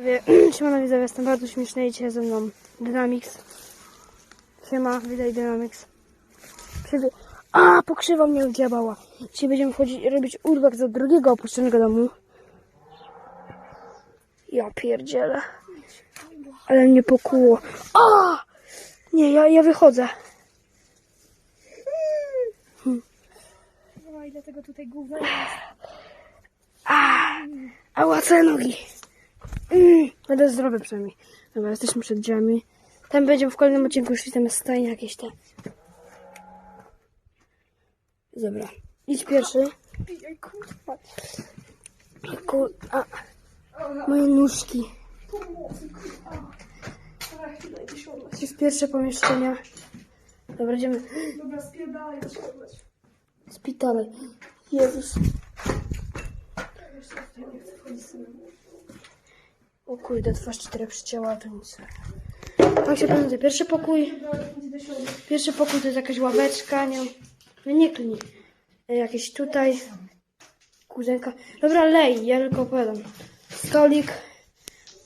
Siemano widzowie, jestem bardzo śmieszny i dzisiaj ze mną Dynamix. Siema, widać Dynamix. Przyby... A, pokrzywa mnie odjebała. Dzisiaj będziemy wchodzić i robić urwak do drugiego opuszczonego domu. Ja pierdzielę. Ale mnie pokuło. A! Nie, ja, ja wychodzę. No i dlatego tutaj gówno jest. A łacę nogi. Mm, będę zdrowy przynajmniej. Dobra, jesteśmy przed drzwiami. Tam będziemy w kolejnym odcinku, już tam jest stajnie jakieś te. Dobra, idź pierwszy. Kur... A, moje nóżki. W pierwsze pomieszczenia. Dobra, idziemy. Dobra, spierdalaj. Spitalaj. Jezus. Jeszcze tutaj nie chcę wchodzić samemu. O kurde, twarz cztery przycięła, to nic. Tak się pamięta, pierwszy pokój. Pierwszy pokój to jest jakaś ławeczka, nie No nie nie. E, Jakieś tutaj. Kuzynka. Dobra, lej, ja tylko opowiadam. Stolik,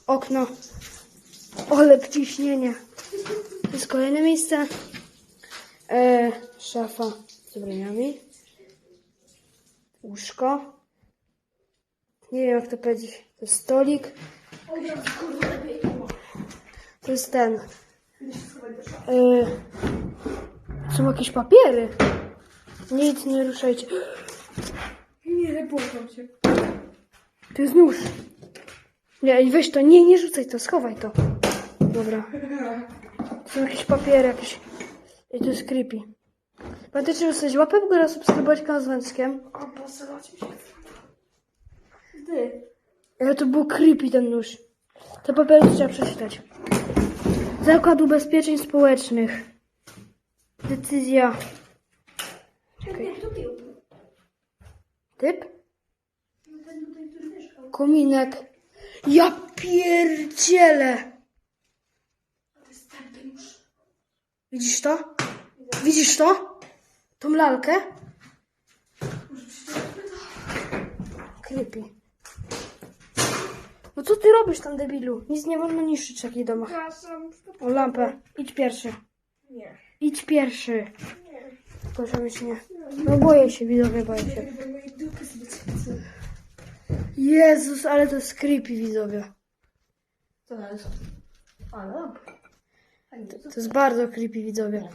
okno, olep ciśnienie. To jest kolejne miejsce. E, szafa z ubraniami. Łóżko. Nie wiem jak to powiedzieć. To jest stolik. Dobra, kurwa, lepiej. To jest ten. Się. E, są jakieś papiery. Nic, nie ruszajcie. Nie, błagam cię. To jest nóż. Nie, weź to, nie, nie rzucaj to, schowaj to. Dobra. To są jakieś papiery, jakieś... I to jest creepy. Pamiętajcie, że zostać łapę w górę, subskrybować kanał z Węckiem. O, posyłać mi się. Ty. Ale to był creepy ten nóż. Te papiery trzeba przeczytać. Zakład Ubezpieczeń Społecznych. Decyzja. Czekaj. Typ? Kominek. Ja pierdzielę. Widzisz to? Widzisz to? Tą lalkę? Creepy. No co ty robisz tam, debilu? Nic nie wolno niszczyć w takich domach. O, lampę. Idź pierwszy. Nie. Idź pierwszy. Nie. Proszę być nie. No boję się, widzowie, boję się. Jezus, ale to jest creepy, widzowie. Co to jest? A, no. To jest bardzo creepy, widzowie.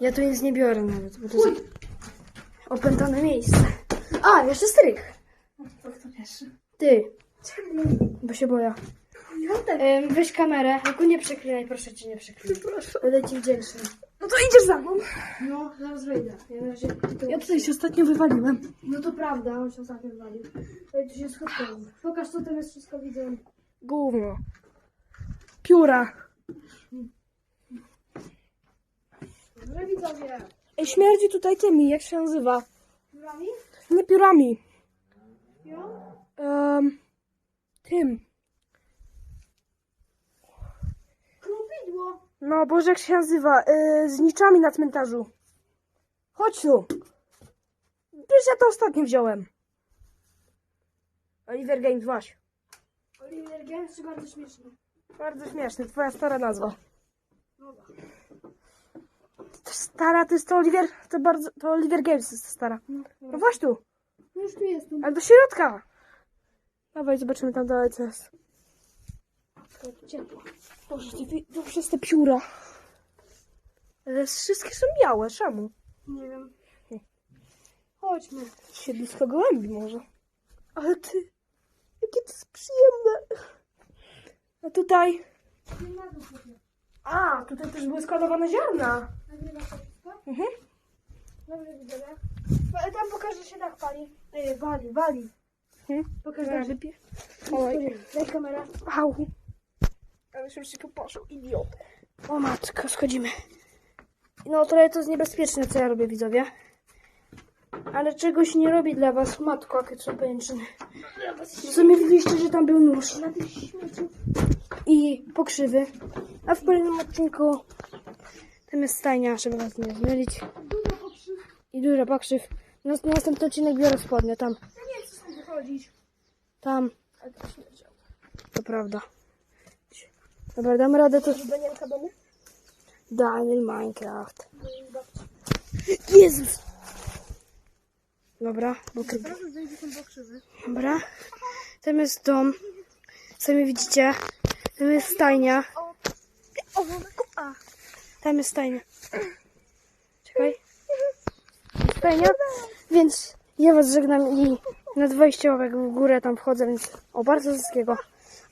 Ja tu nic nie biorę nawet, bo to jest opętane miejsce. A, jeszcze stryk. To kto pierwszy? Ty? Bo się boję. Ym, weź kamerę, tylko nie przeklinaj, proszę cię, nie przeklinaj. Proszę. Będę ci wdzięczny. No to idziesz za mną. No, zaraz wejdę. Ja na razie... Ja tutaj się ostatnio wywaliłem. No to prawda, on się ostatnio wywalił. Ej, tu się. Pokaż, co tam jest wszystko, widzę. Gówno. Pióra. Dobrze, widzowie. Ej, śmierdzi tutaj tymi, jak się nazywa? Piórami? Nie piórami. Jo? Um, tym. Krupidło. No, Boże, jak się nazywa? Yy, z niczami na cmentarzu. Chodź tu. Wiesz, ja to ostatnio wziąłem. Oliver Games, właśnie. Oliver Games, bardzo śmieszny. Bardzo śmieszny, twoja stara nazwa. To stara, to jest to Oliver, to bardzo, to Oliver Games jest stara. No właśnie tu, No już tu jestem. ale do środka. Dawaj, zobaczymy tam dalej co jest. Ciepło. Boże, to przez te pióra. Ale wszystkie są białe, czemu? Nie wiem. Chodźmy. Siedlisko gołębi może. Ale ty, jakie to jest przyjemne. A tutaj, a, tutaj też były składowane ziarna. Nagrywasz to wszystko? Mhm. Dobrze, widzowie. Pa- Tam pokaż, że się tak pali. Ej, wali, wali. Mhm. Pokaż tak. wypiję. Oj. Daj kamerę. Au. Ale się wszystko poszło, idiot. O matko, schodzimy. No trochę to jest niebezpieczne, co ja robię, widzowie. Ale czegoś nie robi dla was, matko, jakie są pajęczyny. W sumie widzieliście, że tam był nóż. Na. I pokrzywy. A w kolejnym odcinku tam jest stajnia, żeby was nie zmylić. I dużo pokrzyw. Na na następny odcinek biorę spodnie, tam. Wychodzić. Tam, Ale to śmierdziało. to prawda. Dobra, damy radę to. Danielka domu? Daniel Minecraft. Jezus! Dobra, ten krzywy. Dobra. Tam jest dom. Sami widzicie. Tam jest stajnia. Tam jest stajnia. Czekaj. Stajnia. Więc ja was żegnam i na 20 łapek w górę tam wchodzę, więc o bardzo wszystkiego.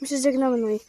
My się żegnamy, no i...